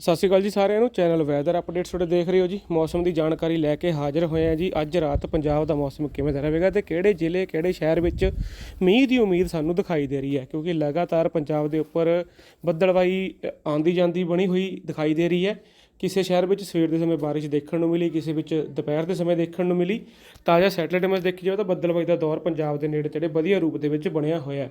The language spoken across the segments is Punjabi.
ਸਤਿ ਸ਼੍ਰੀ ਅਕਾਲ ਜੀ ਸਾਰਿਆਂ ਨੂੰ। ਚੈਨਲ ਵੈਦਰ ਅਪਡੇਟਸ ਤੁਹਾਡੇ ਦੇਖ ਰਹੇ ਹੋ ਜੀ। ਮੌਸਮ ਦੀ ਜਾਣਕਾਰੀ ਲੈ ਕੇ ਹਾਜ਼ਰ ਹੋਏ ਆ ਜੀ। ਅੱਜ ਰਾਤ ਪੰਜਾਬ ਦਾ ਮੌਸਮ ਕਿਵੇਂ ਦਾ ਰਹੇਗਾ ਤੇ ਕਿਹੜੇ ਜ਼ਿਲ੍ਹੇ ਕਿਹੜੇ ਸ਼ਹਿਰ ਵਿੱਚ ਮੀਂਹ ਦੀ ਉਮੀਦ ਸਾਨੂੰ ਦਿਖਾਈ ਦੇ ਰਹੀ ਹੈ? ਕਿਉਂਕਿ ਲਗਾਤਾਰ ਪੰਜਾਬ ਦੇ ਉੱਪਰ ਬੱਦਲਵਾਈ ਅ, ਆਉਂਦੀ ਜਾਂਦੀ ਬਣੀ ਹੋਈ ਦਿਖਾਈ ਦੇ ਰਹੀ ਹੈ। ਕਿਸੇ ਸ਼ਹਿਰ ਵਿੱਚ ਸਵੇਰ ਦੇ ਸਮੇਂ ਬਾਰਿਸ਼ ਦੇਖਣ ਨੂੰ ਮਿਲੀ ਕਿਸੇ ਵਿੱਚ ਦੁਪਹਿਰ ਦੇ ਸਮੇਂ ਦੇਖਣ ਨੂੰ ਮਿਲੀ। ਤਾਜ਼ਾ ਸੈਟਲਾਈਟ ਇਮੇਜ ਦੇਖੀ ਜਾਵੇ ਤਾਂ ਬੱਦਲਵਾਈ ਦਾ ਦੌਰ ਪੰਜਾਬ ਦੇ ਨੇੜੇ ਤੇੜੇ ਵਧੀਆ ਰੂਪ ਦੇ ਵਿੱਚ ਬਣਿਆ ਹੋਇਆ ਹੈ।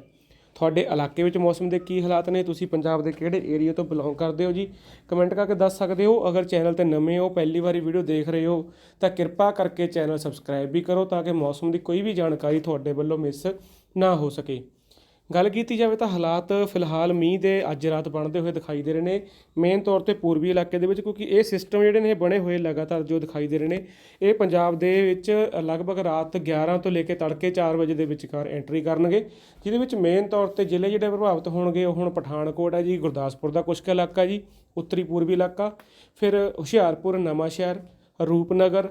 ਤੁਹਾਡੇ ਇਲਾਕੇ ਵਿੱਚ ਮੌਸਮ ਦੇ ਕੀ ਹਾਲਾਤ ਨੇ? ਤੁਸੀਂ ਪੰਜਾਬ ਦੇ ਕਿਹੜੇ ਏਰੀਆ ਤੋਂ ਬਿਲੋਂਗ ਕਰਦੇ ਹੋ ਜੀ? ਕਮੈਂਟ ਕਰਕੇ ਦੱਸ ਸਕਦੇ ਹੋ। ਅਗਰ ਚੈਨਲ ਤੇ ਨਵੇਂ ਹੋ, ਪਹਿਲੀ ਵਾਰੀ ਵੀਡੀਓ ਦੇਖ ਰਹੇ ਹੋ, ਤਾਂ ਕਿਰਪਾ ਕਰਕੇ ਚੈਨਲ ਸਬਸਕ੍ਰਾਈਬ ਵੀ ਕਰੋ ਤਾਂ ਕਿ ਮੌਸਮ ਦੀ ਕੋਈ ਵੀ ਜਾਣਕਾਰੀ ਤੁਹਾਡੇ ਵੱਲੋਂ ਮਿਸ ਨਾ ਹੋ ਸਕੇ। ਗੱਲ ਕੀਤੀ ਜਾਵੇ ਤਾਂ ਹਾਲਾਤ ਫਿਲਹਾਲ ਮੀਂਹ ਦੇ ਅੱਜ ਰਾਤ ਬਣਦੇ ਹੋਏ ਦਿਖਾਈ ਦੇ ਰਹੇ ਨੇ। ਮੇਨ ਤੌਰ ਤੇ ਪੂਰਬੀ ਇਲਾਕੇ ਦੇ ਵਿੱਚ ਕਿਉਂਕਿ ਇਹ ਸਿਸਟਮ ਜਿਹੜੇ ਨੇ ਬਣੇ ਹੋਏ ਲਗਾਤਾਰ ਜੋ ਦਿਖਾਈ ਦੇ ਰਹੇ ਨੇ। ਇਹ ਪੰਜਾਬ ਦੇ ਵਿੱਚ ਲਗਭਗ ਰਾਤ 11 ਤੋਂ ਲੈ ਕੇ ਤੜਕੇ 4 ਵਜੇ ਦੇ ਵਿਚਕਾਰ ਐਂਟਰੀ ਕਰਨਗੇ, ਜਿਹਦੇ ਵਿੱਚ ਮੇਨ ਤੌਰ ਤੇ ਜ਼ਿਲ੍ਹੇ ਜਿਹੜੇ ਪ੍ਰਭਾਵਿਤ ਹੋਣਗੇ ਉਹ ਹੁਣ ਪਠਾਨਕੋਟ ਹੈ ਜੀ, ਗੁਰਦਾਸਪੁਰ ਦਾ ਕੁਛ ਕੁ ਇਲਾਕਾ ਜੀ, ਉੱਤਰੀ ਪੂਰਬੀ ਇਲਾਕਾ, ਫਿਰ ਹੁਸ਼ਿਆਰਪੁਰ ਨਵਾਂਸ਼ਹਿਰ, ਰੂਪਨਗਰ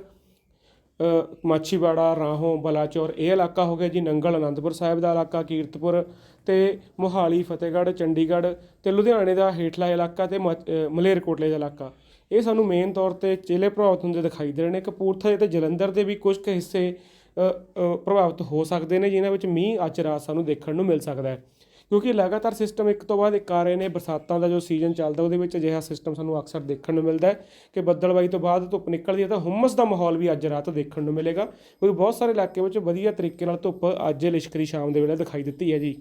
ਮਾਛੀਵਾੜਾ, ਰਾਹੋਂ, ਬਲਾਚੌਰ, ਇਹ ਇਲਾਕਾ ਹੋ ਗਿਆ ਜੀ ਨੰਗਲ ਆਨੰਦਪੁਰ ਸਾਹਿਬ ਦਾ ਇਲਾਕਾ, ਕੀਰਤਪੁਰ ਤੇ ਮੋਹਾਲੀ, ਫਤਿਹਗੜ੍ਹ, ਚੰਡੀਗੜ੍ਹ ਤੇ ਲੁਧਿਆਣੇ ਦਾ ਹੇਠਲਾ ਇਲਾਕਾ ਤੇ ਮਲੇਰਕੋਟਲੇ ਦਾ ਇਲਾਕਾ। ਇਹ ਸਾਨੂੰ ਮੇਨ ਤੌਰ ਤੇ ਚੇਲੇ ਪ੍ਰਭਾਵਿਤ ਹੁੰਦੇ ਦਿਖਾਈ ਦੇ ਰਹੇ ਨੇ। ਕਪੂਰਥਲੇ ਤੇ ਜਲੰਧਰ ਦੇ ਵੀ ਕੁਝ ਕੁ ਹਿੱਸੇ ਪ੍ਰਭਾਵਿਤ ਹੋ ਸਕਦੇ ਨੇ, ਜਿਨ੍ਹਾਂ ਵਿੱਚ ਮੀਂਹ ਅੱਜ ਰਾਤ ਸਾਨੂੰ ਦੇਖਣ ਨੂੰ ਮਿਲ ਸਕਦਾ ਹੈ। ਕਿਉਂਕਿ ਲਗਾਤਾਰ ਸਿਸਟਮ ਇੱਕ ਤੋਂ ਬਾਅਦ ਇੱਕ ਆ ਰਹੇ ਨੇ, ਬਰਸਾਤਾਂ ਦਾ ਜੋ ਸੀਜ਼ਨ ਚੱਲਦਾ, ਉਹਦੇ ਵਿੱਚ ਅਜਿਹਾ ਸਿਸਟਮ ਸਾਨੂੰ ਅਕਸਰ ਦੇਖਣ ਨੂੰ ਮਿਲਦਾ ਹੈ ਕਿ ਬੱਦਲਬਾਈ ਤੋਂ ਬਾਅਦ ਧੁੱਪ ਨਿਕਲਦੀ ਹੈ ਤਾਂ ਹੁਮਸ ਦਾ ਮਾਹੌਲ ਵੀ ਅੱਜ ਰਾਤ ਦੇਖਣ ਨੂੰ ਮਿਲੇਗਾ। ਕਿਉਂਕਿ ਬਹੁਤ ਸਾਰੇ ਇਲਾਕੇ ਵਿੱਚ ਵਧੀਆ ਤਰੀਕੇ ਨਾਲ ਧੁੱਪ ਅੱਜ ਲਿਸ਼ਕਰੀ ਸ਼ਾਮ ਦੇ ਵੇਲੇ ਦਿਖਾਈ ਦਿੱਤੀ ਹੈ ਜੀ।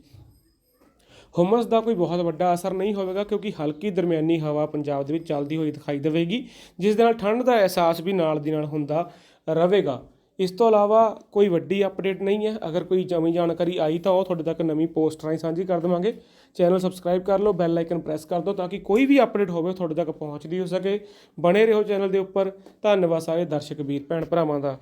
ਹੁਮਸ ਦਾ ਕੋਈ ਬਹੁਤ ਵੱਡਾ ਅਸਰ ਨਹੀਂ ਹੋਵੇਗਾ ਕਿਉਂਕਿ ਹਲਕੀ ਦਰਮਿਆਨੀ ਹਵਾ ਪੰਜਾਬ ਦੇ ਵਿੱਚ ਚੱਲਦੀ ਹੋਈ ਦਿਖਾਈ ਦੇਵੇਗੀ, ਜਿਸ ਦੇ ਨਾਲ ਠੰਡ ਦਾ ਅਹਿਸਾਸ ਵੀ ਨਾਲ ਦੀ ਨਾਲ ਹੁੰਦਾ ਰਹੇਗਾ। ਇਸ ਤੋਂ ਇਲਾਵਾ ਕੋਈ ਵੱਡੀ ਅਪਡੇਟ ਨਹੀਂ ਹੈ। ਅਗਰ ਕੋਈ ਨਵੀਂ ਜਾਣਕਾਰੀ ਆਈ ਤਾਂ ਉਹ ਤੁਹਾਡੇ ਤੱਕ ਨਵੀਂ ਪੋਸਟ ਰਾਹੀਂ ਸਾਂਝੀ ਕਰ ਦੇਵਾਂਗੇ। ਚੈਨਲ ਸਬਸਕ੍ਰਾਈਬ ਕਰ ਲਓ, ਬੈਲ ਆਈਕਨ ਪ੍ਰੈਸ ਕਰ ਦਿਓ ਤਾਂ ਕਿ ਕੋਈ ਵੀ ਅਪਡੇਟ ਹੋਵੇ ਤੁਹਾਡੇ ਤੱਕ ਪਹੁੰਚਦੀ ਹੋ ਸਕੇ। ਬਣੇ ਰਹੋ ਚੈਨਲ ਦੇ ਉੱਪਰ। ਧੰਨਵਾਦ ਸਾਰੇ ਦਰਸ਼ਕ, ਵੀਰ, ਭੈਣ ਭਰਾਵਾਂ ਦਾ।